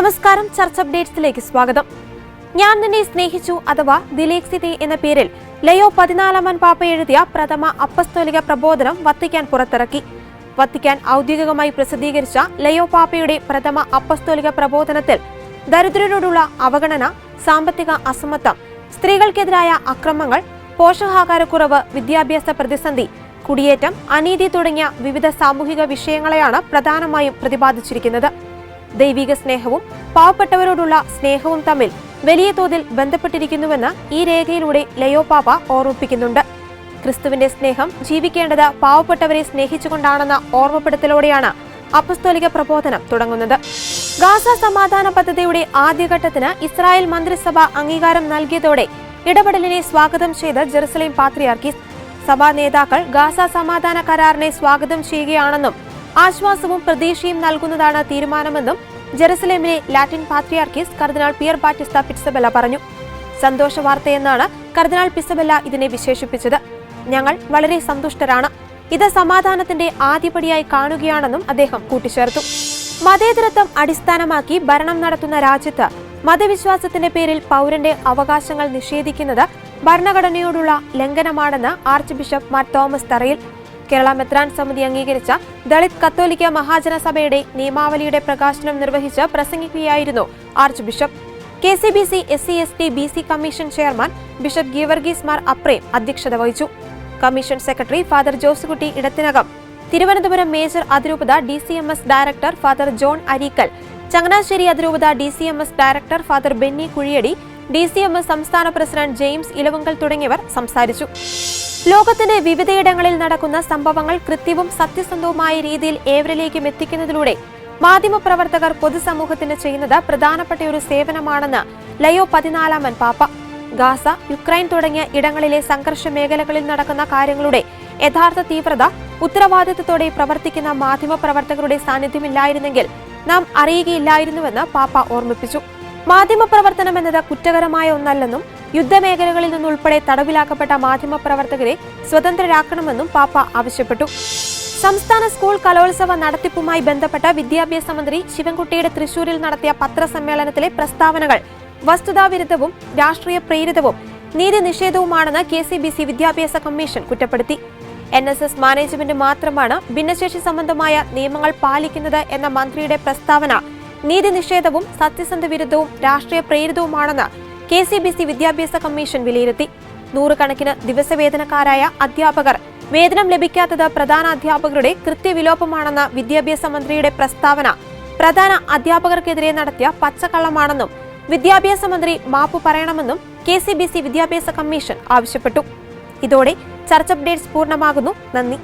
നമസ്കാരം ചർച്ച അപ്ഡേറ്റ്സിലേക്ക് സ്വാഗതം. ഞാൻ നിന്നെ സ്നേഹിച്ചു അഥവാ ദിലേക്സിതെ എന്ന പേരിൽ ലയോ പതിനാലാമൻ പാപ്പ എഴുതിയ പ്രഥമ അപ്പസ്തോലിക പ്രബോധനം വത്തിക്കാൻ പുറത്തിറക്കി. വത്തിക്കാൻ ഔദ്യോഗികമായി പ്രസിദ്ധീകരിച്ച ലയോ പാപ്പയുടെ പ്രഥമ അപ്പസ്തോലിക പ്രബോധനത്തിൽ ദരിദ്രരോടുള്ള അവഗണന സാമ്പത്തിക അസമത്വം സ്ത്രീകൾക്കെതിരായ അക്രമങ്ങൾ പോഷകാഹാരക്കുറവ് വിദ്യാഭ്യാസ പ്രതിസന്ധി കുടിയേറ്റം അനീതി തുടങ്ങിയ വിവിധ സാമൂഹിക വിഷയങ്ങളെയാണ് പ്രധാനമായും പ്രതിപാദിച്ചിരിക്കുന്നത്. ദൈവിക സ്നേഹവും പാവപ്പെട്ടവരോടുള്ള സ്നേഹവും തമ്മിൽ വലിയ തോതിൽ ബന്ധപ്പെട്ടിരിക്കുന്നുവെന്ന് ഈ രേഖയിലൂടെ ലയോ പാപ്പ ഓർമ്മിപ്പിക്കുന്നുണ്ട്. ക്രിസ്തുവിന്റെ സ്നേഹം ജീവിക്കേണ്ടത് പാവപ്പെട്ടവരെ സ്നേഹിച്ചുകൊണ്ടാണെന്ന ഓർമ്മപ്പെടുത്തലോടെയാണ് അപ്പസ്തോലിക പ്രബോധനം തുടങ്ങുന്നത്. ഗാസ സമാധാന പദ്ധതിയുടെ ആദ്യഘട്ടത്തിന് ഇസ്രായേൽ മന്ത്രിസഭ അംഗീകാരം നൽകിയതോടെ ഇടപെടലിനെ സ്വാഗതം ചെയ്ത് ജെറുസലേം പാത്രിയാർക്കീസ്. സഭാ നേതാക്കൾ ഗാസ സമാധാന കരാറിനെ സ്വാഗതം ചെയ്യുകയാണെന്നും ആശ്വാസവും പ്രതീക്ഷയും നൽകുന്നതാണ് തീരുമാനമെന്നും ജെറുസലേമിലെ ലാറ്റിൻ പാത്രിയാർക്കീസ് കർദിനാൾ പിയർ ബാറ്റിസ്ത പിറ്റ്സബെല്ല പറഞ്ഞു. സന്തോഷ വാർത്തയെന്നാണ് കർദിനാൾ പിസബെല്ല ഇതിനെ വിശേഷിപ്പിച്ചത്. ഞങ്ങൾ വളരെ സന്തുഷ്ടരാണ്. ഇത് സമാധാനത്തിന്റെ ആദ്യപടിയായി കാണുകയാണെന്നും അദ്ദേഹം കൂട്ടിച്ചേർത്തു. മതേതരത്വം അടിസ്ഥാനമാക്കി ഭരണം നടത്തുന്ന രാജ്യത്ത് മതവിശ്വാസത്തിന്റെ പേരിൽ പൗരന്റെ അവകാശങ്ങൾ നിഷേധിക്കുന്നത് ഭരണഘടനയോടുള്ള ലംഘനമാണെന്ന് ആർച്ച് ബിഷപ്പ് മാർ തോമസ് തറയിൽ കേരള മെത്രാൻ സമിതി അംഗീകരിച്ച ദളിത് കത്തോലിക്ക മഹാജനസഭയുടെ നിയമാവലിയുടെ പ്രകാശനം നിർവഹിച്ച് പ്രസംഗിക്കുകയായിരുന്നു archbishop. K C B C S C S T B C commission chairman bishop Geevarghese Mar Aprem അധ്യക്ഷത വഹിച്ചു. Commission secretary father Josekutty Edathinakam. Thiruvananthapuram major അതിരൂപത D C M S director father John Areekal. Changanassery അതിരൂപത D C M S director father Benny Kuzhiyadi D C M S സംസ്ഥാന president James Elavunkal തുടങ്ങിയവർ സംസാരിച്ചു. ലോകത്തിന്റെ വിവിധയിടങ്ങളിൽ നടക്കുന്ന സംഭവങ്ങൾ കൃത്യവും സത്യസന്ധവുമായ രീതിയിൽ ഏവരിലേക്കും എത്തിക്കുന്നതിലൂടെ മാധ്യമപ്രവർത്തകർ പൊതുസമൂഹത്തിന് ചെയ്യുന്നത് പ്രധാനപ്പെട്ട ഒരു സേവനമാണെന്ന് ലയോ പതിനാലാമൻ പാപ്പ. ഗാസ യുക്രൈൻ തുടങ്ങിയ ഇടങ്ങളിലെ സംഘർഷ മേഖലകളിൽ നടക്കുന്ന കാര്യങ്ങളുടെ യഥാർത്ഥ തീവ്രത ഉത്തരവാദിത്വത്തോടെ പ്രവർത്തിക്കുന്ന മാധ്യമപ്രവർത്തകരുടെ സാന്നിധ്യമില്ലായിരുന്നെങ്കിൽ നാം അറിയുകയില്ലായിരുന്നുവെന്ന് പാപ്പ ഓർമ്മിപ്പിച്ചു. മാധ്യമപ്രവർത്തനം എന്നത് കുറ്റകരമായ ഒന്നല്ലെന്നും യുദ്ധമേഖലകളിൽ നിന്നുൾപ്പെടെ തടവിലാക്കപ്പെട്ട മാധ്യമപ്രവർത്തകരെ സ്വതന്ത്രരാക്കണമെന്നും പാപ്പ ആവശ്യപ്പെട്ടു. സംസ്ഥാന സ്കൂൾ കലോത്സവ നടത്തിപ്പുമായി ബന്ധപ്പെട്ട വിദ്യാഭ്യാസ മന്ത്രി ശിവൻകുട്ടിയുടെ തൃശൂരിൽ നടത്തിയ പത്രസമ്മേളനത്തിലെ പ്രസ്താവനകൾ വസ്തുതാവിരുദ്ധവും രാഷ്ട്രീയ പ്രേരിതവും നീതി നിഷേധവുമാണെന്ന് കെ സി ബി സി വിദ്യാഭ്യാസ കമ്മീഷൻ കുറ്റപ്പെടുത്തി. എൻ എസ് എസ് മാനേജ്മെന്റ് മാത്രമാണ് ഭിന്നശേഷി സംബന്ധമായ നിയമങ്ങൾ പാലിക്കുന്നത് എന്ന മന്ത്രിയുടെ പ്രസ്താവന നീതി നിഷേധവും സത്യസന്ധ വിരുദ്ധവും രാഷ്ട്രീയ പ്രേരിതവുമാണെന്ന് കെ സി ബി സി വിദ്യാഭ്യാസ കമ്മീഷൻ വിലയിരുത്തി. നൂറുകണക്കിന് ദിവസവേതനക്കാരായ അധ്യാപകർ വേതനം ലഭിക്കാത്തത് പ്രധാന അധ്യാപകരുടെ കൃത്യവിലോപമാണെന്ന വിദ്യാഭ്യാസ മന്ത്രിയുടെ പ്രസ്താവന. പ്രധാന അധ്യാപകർക്കെതിരെ നടത്തിയ പച്ചക്കള്ളമാണെന്നും വിദ്യാഭ്യാസ മന്ത്രി മാപ്പ് പറയണമെന്നും കെ സി ബി സി വിദ്യാഭ്യാസ കമ്മീഷൻ ആവശ്യപ്പെട്ടു. ഇതോടെ ചർച്ച അപ്ഡേറ്റ്സ് പൂർണമാകുന്നു. നന്ദി.